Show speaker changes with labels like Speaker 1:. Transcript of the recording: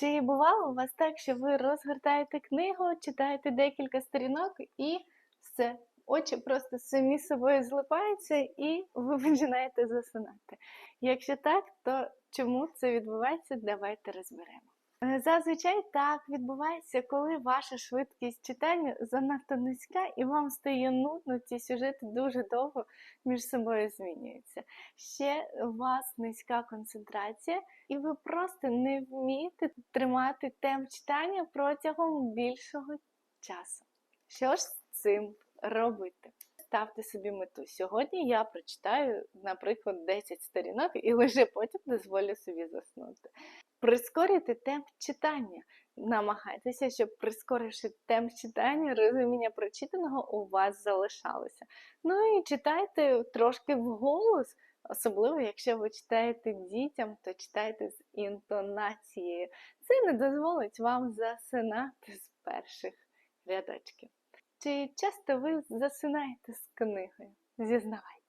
Speaker 1: Чи бувало у вас так, що ви розгортаєте книгу, читаєте декілька сторінок і все, очі просто самі собою злипаються і ви починаєте засинати? Якщо так, то чому це відбувається, давайте розберемо. Е, Зазвичай так відбувається, коли ваша швидкість читання занадто низька і вам стає нудно, ці сюжети дуже довго між собою змінюються. Ще у вас низька концентрація, і ви просто не вмієте тримати темп читання протягом більшого часу. Що ж з цим робити? Ставте собі мету. Сьогодні я прочитаю, наприклад, 10 сторінок і лише потім дозволю собі заснути. Прискорюйте темп читання. Намагайтеся, щоб прискоривши темп читання, розуміння прочитаного у вас залишалося. Ну і читайте трошки вголос, особливо якщо ви читаєте дітям, то читайте з інтонацією. Це не дозволить вам засинати з перших рядочків. Чи часто ви засинаєте з книгою? Зізнавайтеся.